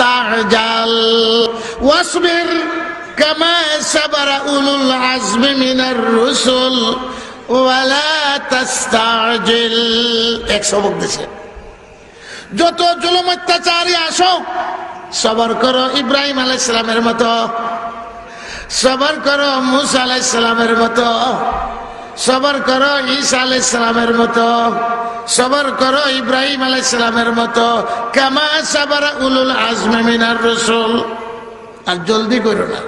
তাজাল ওয়াসবির কামা সাবারা উলুল আজমি মিনার রুসুল, ওয়ালা তাস্তাজিল। এক সবক দিছে। যত জুলুম অত্যাচারী আসুক, সবর করো ইব্রাহিম আলাইসালামের মতো। সবর করো মুসা আলাইসালামের মতো। সবর করো ঈসা আলাইসালামের মতো, সবর করো ইব্রাহিম আলাইসালামের মতো, কামা সাবার উলুল আজমে মিনার রসুল। আর জলদি করো না।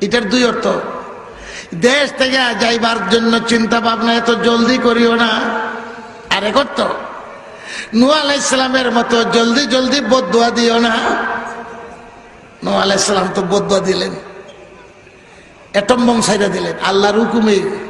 এটার দুই অর্থ। দেশ থেকে যাইবার জন্য চিন্তা ভাবনা এত জলদি করিও না। আর এক অর্থ নু আলাইসালামের মতো জলদি জলদি বদুয়া দিও না। নু আলাইসালাম তো বদুয়া দিলেন। এটম সাইডা দিলেন। আল্লাহর হুকুমে।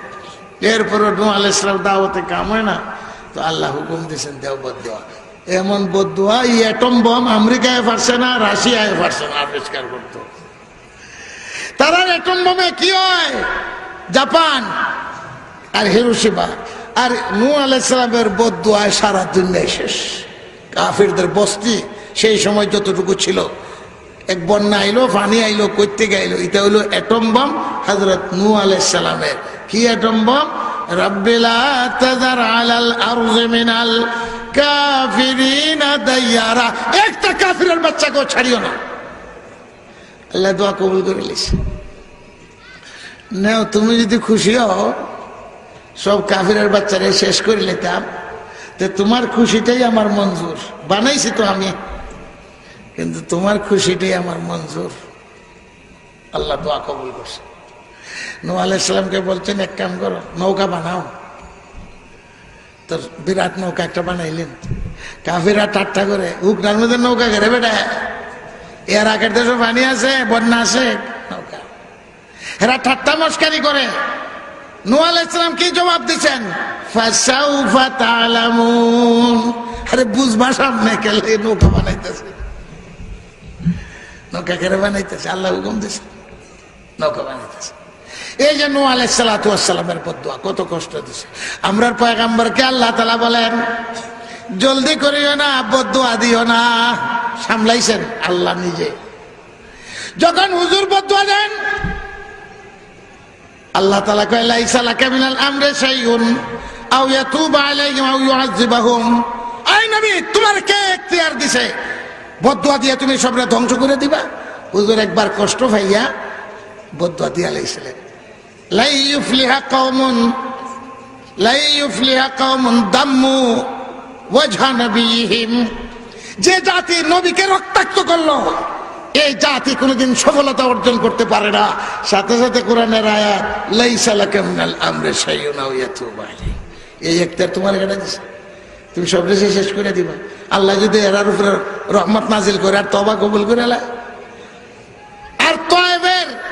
এরপরে নু আলাইসলাম দাওয়াতে কাম হয় না। তো আল্লাহ হুকুম দিয়েছেন দেওবত দেওয়া। এমন বদুয়া এই অ্যাটম বম আমেরিকায় পারছে না, রাশিয়ায় পারছে না, আবিষ্কার করতো। তারা অ্যাটম বোমে কি হয়? জাপান আর হিরোশিমা। আর নু আলাইসালামের বদুয়ায় সারা দুনিয়ায় শেষ। কাফিরদের বস্তি সেই সময় যতটুকু ছিল। এক বন্যা আইলো, পানি আইলো করতে গাইলো এটা হলো অ্যাটম বম হজরত নু আলাইসালামের কি অ্যাটম বম দাইয়ারা কাফিরের বাচ্চাকেও না। কবুল নাও, তুমি যদি খুশি হও, সব কাফিরের বাচ্চারে শেষ করে নিতাম। তো তোমার খুশিটাই আমার মঞ্জুর। বানাইছি তো আমি। কিন্তু তোমার খুশিটাই আমার মঞ্জুর। আল্লাহ দোয়া কবুল করছে। নু আলাইসালামকে বলছেন, এক কাম করো, নৌকা বানাও। তো বিরাট নৌকা একটা বানাইলেন। কাফিরা ঠাট্টা করে উকনার মধ্যে নৌকা ঘেরে বেটা? এর আগের দেশে পানি আছে, বন্যা আছে। নৌকা। এরা ঠাট্টা মস্কারি করে। নু আলাইসালাম কি জবাব দিচ্ছেন? আরে, বুঝবা সামনে কেলে নৌকা বানাইতেছে। নৌকা কেড়ে বানাইতেছে, আল্লাহ হুকুম দিছে। নৌকা বানাইতেছে। এই যে নু আলাইসালামের বদুয়া, কত কষ্ট দিছে। আমরা পয়গাম্বরকে আল্লাহ তালা বলেন, জলদি করিও না, বদুয়া দিও না। সামলাইছেন আল্লাহ নিজে। যখন হুজুর বদুয়া দেন, আল্লাহ তালা কয়, লাইসা লাকা মিনাল আমরে শাইউন, আও ইয়াতুবা আলাইহিম আও ইউআযিবাহুম। আই নবী, তোমার কে এখতিয়ার দিছে? বদুয়া দিয়ে তুমি সবরে ধ্বংস করে দিবা? হুজুর একবার কষ্ট পাইয়া বদুয়া দিয়া লাইছিলেন লাই ইউফলিহা কওমুন, লাই ইউফলিহা কওমুন দাম্মু ওয়াজহা নবীহিম। যে জাতি নবীকে রক্তাক্ত করল, এই জাতি কোনোদিন সফলতা অর্জন করতে পারে না। সাথে সাথে কোরআনের আয়াত, লাইসা লাকা মিনাল আমরি শাইউন আও ইয়াতুবা এই একটা তোমার এখানে দিছে। তুমি সব রেসে শেষ করে দিবা। আল্লাহ যদি এরার উপরে রহমত নাজিল করে আর তবা কবুল করে আর তয়েবের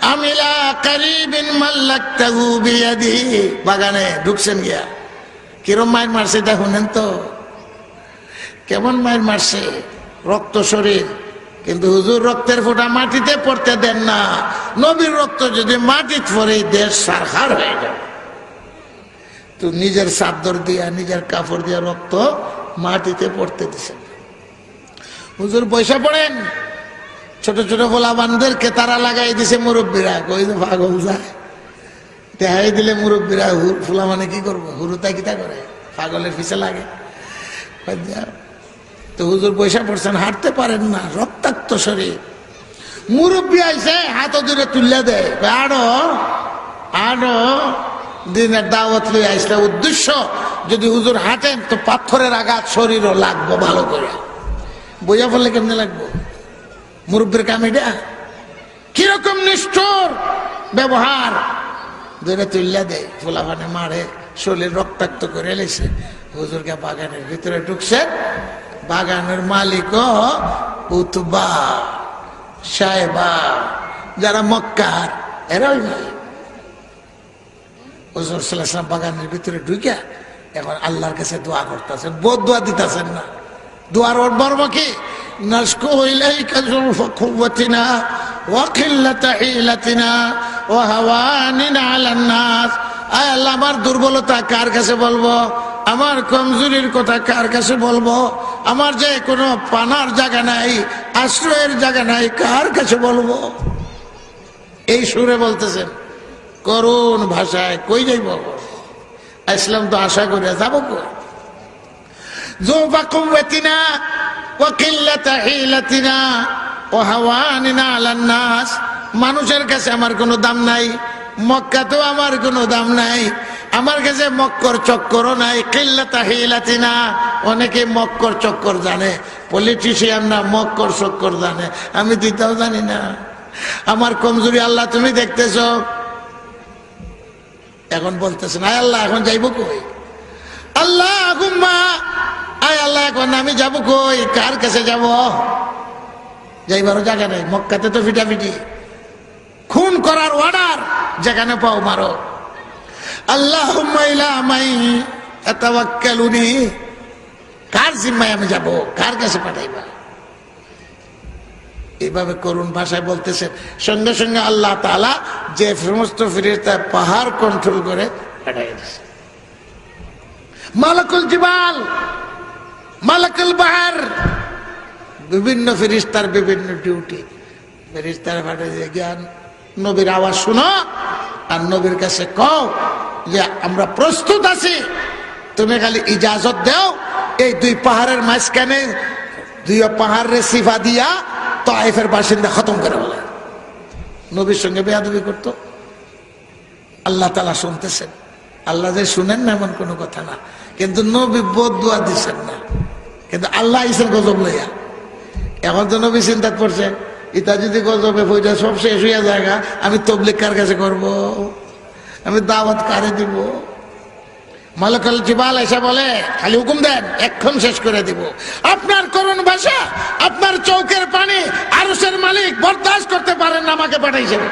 আমিলা কারিবিন মাল্লাকতাহু বিয়াদি। বাগানে ঢুকছেন গিয়া। কিরম মায়ের মারছে এটা শুনেন তো? কেমন মায়ের মারছে? রক্ত শরীর। কিন্তু হুজুর রক্তের ফোঁটা মাটিতে পড়তে দেন না। নবীর রক্ত যদি মাটিতে পড়ে, দেশ সারখার হয়ে যাবে। তো নিজের চাদর দিয়া, নিজের কাপড় দিয়া রক্ত মাটিতে পড়তে দিছেন। হুজুর পয়সা পড়েন? ছোট ছোট বলা বান্ধবদেরকে তারা লাগাই দিছে মুরব্বীরা। কই যে পাগল যায়। দেখাই দিলে মুরব্বীরা ফুলা মানে কি করব? হুরুতা কিতা করে? পাগলের পিছে লাগে। তো হুজুর পয়সা পড়ছেন, হাঁটতে পারেন না, রক্তাক্ত শরীর। মুরব্বী আইসে হাত দূরে তুললে দেয় আরও আরও দিনের দাওয়াত লই আইসলে উদ্দেশ্য, যদি হুজুর হাঁটেন, তো পাথরের আঘাত শরীরও লাগবো ভালো করে বইয়া বললে কেমনে লাগবো? মুরব্বীর কাম এটা কীরকম নিষ্ঠুর ব্যবহার। ধরে তুললা দেয় ফুলাফানে মারে, শরীর রক্তাক্ত করে এলেছে হুজুরকে বাগানের ভিতরে ঢুকছে। বাগানের মালিক উতবা সাহেবা, যারা মক্কার এরা ওই মালিক হুজুর সাল্লাম বাগানের ভিতরে ঢুকিয়া এখন আল্লাহর কাছে দোয়া করতেছেন। বোধ দোয়া দিতেছেন না। দোয়ার ওর বর্ম কি? যুলফা কুওয়াতিনা ওয়া কিল্লাতা হিলাতিনা ওয়া হাওয়ানিনা আলান নাস আয় আল্লাহ, আমার দুর্বলতা কার কাছে বলব? আমার কমজোরির কথা কার কাছে বলব? আমার যে কোনো পানার জায়গা নাই, আশ্রয়ের জায়গা নাই, কার কাছে বলব? এই সুরে বলতেছেন, করুণ ভাষায় কই যাইব? ইসলাম তো আশা করে, যাব কই? জোফা কুওয়াতিনা মানুষের কাছে আমার কোনো দাম নাই, মক্কাতেও আমার কোনো দাম নাই, আমার কাছে মক্কর চক্করও নাই, কিল্লাতা হিলাতিনা। অনেকে মক্কর চক্কর জানে পলিটিশিয়ানরা মক্কর চক্কর জানে। আমি দিতেও জানি না। আমার কমজোরি আল্লাহ তুমি দেখতেছ। এখন বলতেছেন, আয় আল্লাহ, এখন যাইব কই? আল্লাহ আয় আল্লাহ এখন আমি যাব কই? কার কাছে যাব? যাইবারও জায়গা নেই। মক্কাতে তো ফিটাফিটি। খুন করার অর্ডার যেখানে পাও মারো। আল্লাহ মাই এতাওয়াক্কালুনি কার জিম্মায় আমি যাব? কার কাছে পাঠাইবা? এইভাবে করুণ ভাষায় বলতেছেন। সঙ্গে সঙ্গে আল্লাহ তালা যে সমস্ত ফিরিস্তা পাহাড় কন্ট্রোল করে পাঠাই দিচ্ছে মালাকুল জিবাল! মালাকুল বাহার। বিভিন্ন ফিরিস্তার বিভিন্ন ডিউটি ফিরিস্তার দিয়ে জ্ঞান, নবীর আওয়াজ শুনো আর নবীর কাছে কও যে আমরা প্রস্তুত আছি। তুমি খালি ইজাজত দাও, এই দুই পাহাড়ের মাঝখানে দুই পাহাড়ের সিফা দিয়া তাইফের বাসিন্দা খতম করে বলে। নবীর সঙ্গে বেয়াদবি করতো। আল্লাহ তালা শুনতেছেন। আল্লাহ যে শুনেন না এমন কোনো কথা না। কিন্তু নবী বদুয়া দিচ্ছেন না। কিন্তু আল্লাহ ইসেন গজব লইয়া। এখন তো নবী চিন্তা করছে, ইতা যদি গজবে পয়সা সব শেষ হইয়া জায়গা আমি তবলিক কার কাছে করব? আমি দাওয়াত কারে দিব? মালকাল জিবাল এসে বলে, খালি হুকুম দেন, এক্ষণ শেষ করে দিব। আপনার করুণ ভাষা, আপনার চৌকের পানি আরসের মালিক বরদাস্ত করতে পারেন আমাকে পাঠাইছেন।